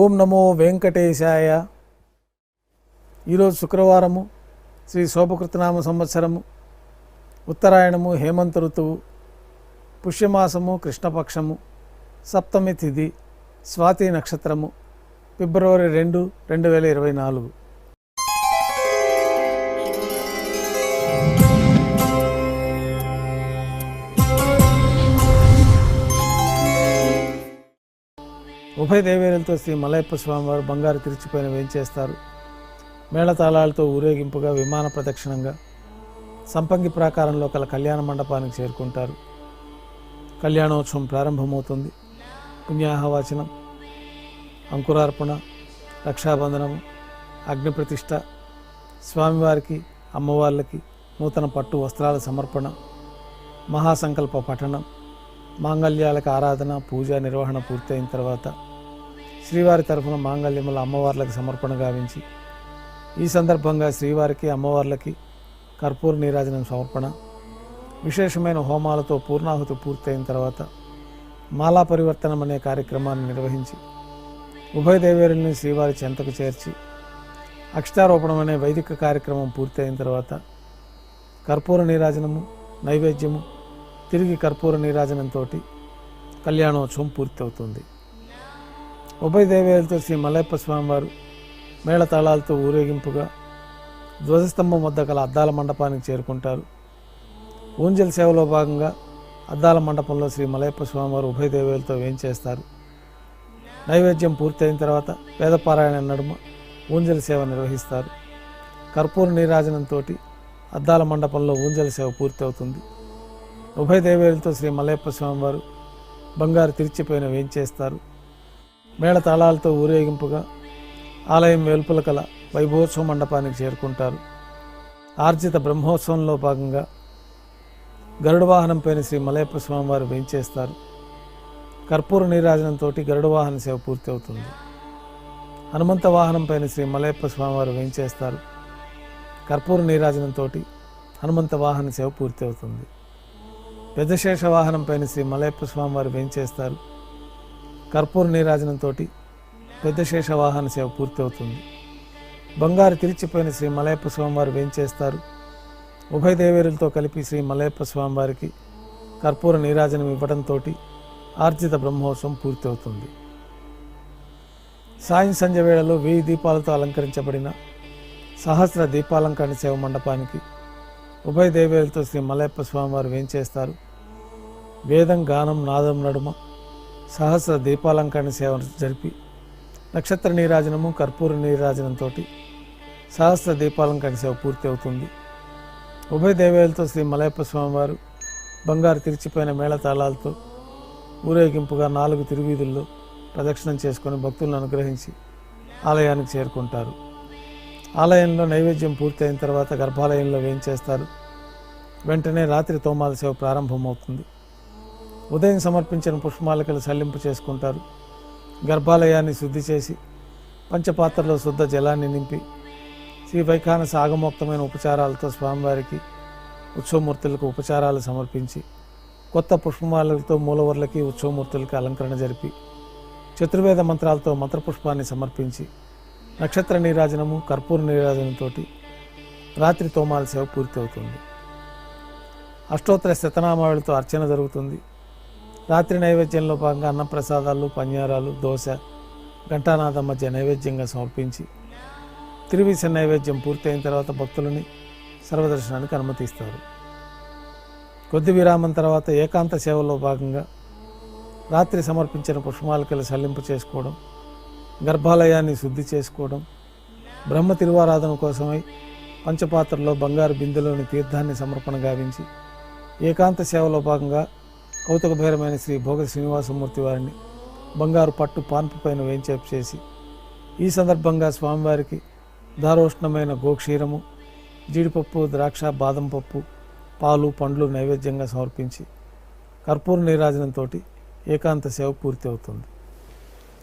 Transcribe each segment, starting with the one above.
ఓం నమో వెంకటేశాయ. ఈరోజు శుక్రవారము శ్రీ శోభకృతనామ సంవత్సరము ఉత్తరాయణము హేమంత ఋతువు పుష్యమాసము కృష్ణపక్షము సప్తమి తిథి స్వాతి నక్షత్రము ఫిబ్రవరి రెండు రెండు వేల ఇరవై నాలుగు. ఉభయ దేవేరులతో శ్రీ మలయప్ప స్వామివారు బంగారు తిరిచిపోయిన వేంచేస్తారు మేళతాళాలతో ఊరేగింపుగా విమాన ప్రదక్షిణంగా సంపంగి ప్రాకారంలో కల కళ్యాణ మండపానికి చేరుకుంటారు. కళ్యాణోత్సవం ప్రారంభమవుతుంది. పుణ్యాహవాచనం అంకురార్పణ రక్షాబంధనము అగ్నిప్రతిష్ఠ స్వామివారికి అమ్మవార్లకి నూతన పట్టు వస్త్రాల సమర్పణ మహాసంకల్ప పఠనం మాంగళ్యాలకు ఆరాధన పూజ నిర్వహణ పూర్తయిన తర్వాత శ్రీవారి తరఫున మాంగళ్యముల అమ్మవార్లకు సమర్పణ గావించి ఈ సందర్భంగా శ్రీవారికి అమ్మవార్లకి కర్పూర నీరాజనం సమర్పణ విశేషమైన హోమాలతో పూర్ణాహుతి పూర్తయిన తర్వాత మాలా పరివర్తనం అనే కార్యక్రమాన్ని నిర్వహించి ఉభయదేవేరుల్ని శ్రీవారి చెంతకు చేర్చి అక్షతారోపణం అనే వైదిక కార్యక్రమం పూర్తయిన తర్వాత కర్పూర నీరాజనము నైవేద్యము తిరిగి కర్పూర నీరాజనంతో కళ్యాణోత్సవం పూర్తవుతుంది. ఉభయ దేవేలతో శ్రీ మలయప్ప స్వామివారు మేళతాళాలతో ఊరేగింపుగా ధ్వజస్తంభం వద్ద గల అద్దాల మండపానికి చేరుకుంటారు. ఊంజల్ సేవలో భాగంగా అద్దాల మండపంలో శ్రీ మలయప్ప స్వామివారు ఉభయ దేవేలతో వేయించేస్తారు నైవేద్యం పూర్తయిన తర్వాత వేదపారాయణ నడుమ ఊంజల సేవ నిర్వహిస్తారు. కర్పూర నీరాజనంతో అద్దాల మండపంలో ఊంజల సేవ పూర్తవుతుంది. ఉభయ దేవేలతో శ్రీ మలయప్ప స్వామివారు బంగారు తిరిచిపోయిన వేంచేస్తారు మేళ తాళాలతో ఊరేగింపుగా ఆలయం వెలుపుల కల వైభవోత్సవ మండపానికి చేరుకుంటారు. ఆర్జిత బ్రహ్మోత్సవంలో భాగంగా గరుడ వాహనంపైన శ్రీ మలయప్ప స్వామివారు వేంచేస్తారు కర్పూర నీరాజనంతో గరుడ వాహన సేవ పూర్తి అవుతుంది హనుమంత వాహనంపైన శ్రీ మలయప్ప స్వామివారు వేంచేస్తారు కర్పూర నీరాజనంతో హనుమంత వాహన సేవ పూర్తి అవుతుంది పెద్దశేష వాహనంపైన శ్రీ మలయప్ప స్వామివారు వేయించేస్తారు కర్పూర నీరాజనంతో పెద్దశేష వాహన సేవ పూర్తి అవుతుంది బంగారు తిరిచిపోయిన శ్రీ మలయప్ప స్వామివారు వేయించేస్తారు ఉభయ దేవేరులతో కలిపి శ్రీ మలయప్ప స్వామివారికి కర్పూర నీరాజనం ఇవ్వడంతో ఆర్జిత బ్రహ్మోత్సవం పూర్తి అవుతుంది సాయం సంధ్య వేళలో వెయ్యి దీపాలతో అలంకరించబడిన సహస్ర దీపాలంకరణ సేవ మండపానికి ఉభయ దేవేలతో శ్రీ మలయప్ప స్వామివారు వేంచేస్తారు వేదం గానం నాదం నడుమ సహస్ర దీపాలంకరణ సేవ జరిపి నక్షత్ర నీరాజనము కర్పూర నీరాజనంతో సహస్ర దీపాలంకరణ సేవ పూర్తి అవుతుంది. ఉభయ దేవేలతో శ్రీ మలయప్ప స్వామివారు బంగారు తిరిచిపోయిన మేళతాళాలతో ఊరేగింపుగా నాలుగు తిరువీధుల్లో ప్రదక్షిణం చేసుకొని భక్తులను అనుగ్రహించి ఆలయానికి చేరుకుంటారు. ఆలయంలో నైవేద్యం పూర్తయిన తర్వాత గర్భాలయంలో వేయించేస్తారు వెంటనే రాత్రి తోమాల సేవ ప్రారంభమవుతుంది. ఉదయం సమర్పించిన పుష్పమాలికలు సల్లింపు చేసుకుంటారు. గర్భాలయాన్ని శుద్ధి చేసి పంచపాత్రలో శుద్ధ జలాన్ని నింపి శ్రీ వైఖానస ఆగమోక్తమైన ఉపచారాలతో స్వామివారికి ఉత్సవమూర్తులకు ఉపచారాలు సమర్పించి కొత్త పుష్పమాలలతో మూలవర్లకి ఉత్సవమూర్తులకి అలంకరణ జరిపి చతుర్వేద మంత్రాలతో మంత్రపుష్పాన్ని సమర్పించి నక్షత్ర నీరాజనము కర్పూర నీరాజనంతో రాత్రి తోమాల సేవ పూర్తి అవుతుంది అష్టోత్తర శతనామావళితో అర్చన జరుగుతుంది. రాత్రి నైవేద్యంలో భాగంగా అన్నప్రసాదాలు పంజారాలు దోశ ఘంటానాథం మధ్య నైవేద్యంగా సమర్పించి తిరువీస నైవేద్యం పూర్తయిన తర్వాత భక్తులని సర్వదర్శనానికి అనుమతిస్తారు. కొద్ది విరామం తర్వాత ఏకాంత సేవలో భాగంగా రాత్రి సమర్పించిన పుష్పమాలికలు సల్లింపు చేసుకోవడం గర్భాలయాన్ని శుద్ధి చేసుకోవడం బ్రహ్మ తిరువారాధన కోసమై పంచపాత్రలో బంగారు బిందెలోని తీర్థాన్ని సమర్పణ గావించి ఏకాంత సేవలో భాగంగా కౌతుకభైరమైన శ్రీ భోగ శ్రీనివాసమూర్తి వారిని బంగారు పట్టు పాన్పు పైన వేంచేపు చేసి ఈ సందర్భంగా స్వామివారికి దారోష్ణమైన గోక్షీరము జీడిపప్పు ద్రాక్ష బాదం పప్పు పాలు పండ్లు నైవేద్యంగా సమర్పించి కర్పూర నీరాజనంతో ఏకాంత సేవ పూర్తి అవుతుంది.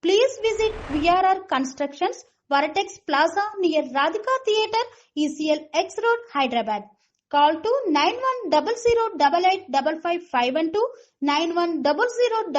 Please visit VRR Constructions, Varatex Plaza near Radhika Theatre, ECL X Road, Hyderabad. Call to 9100 8855 and 9100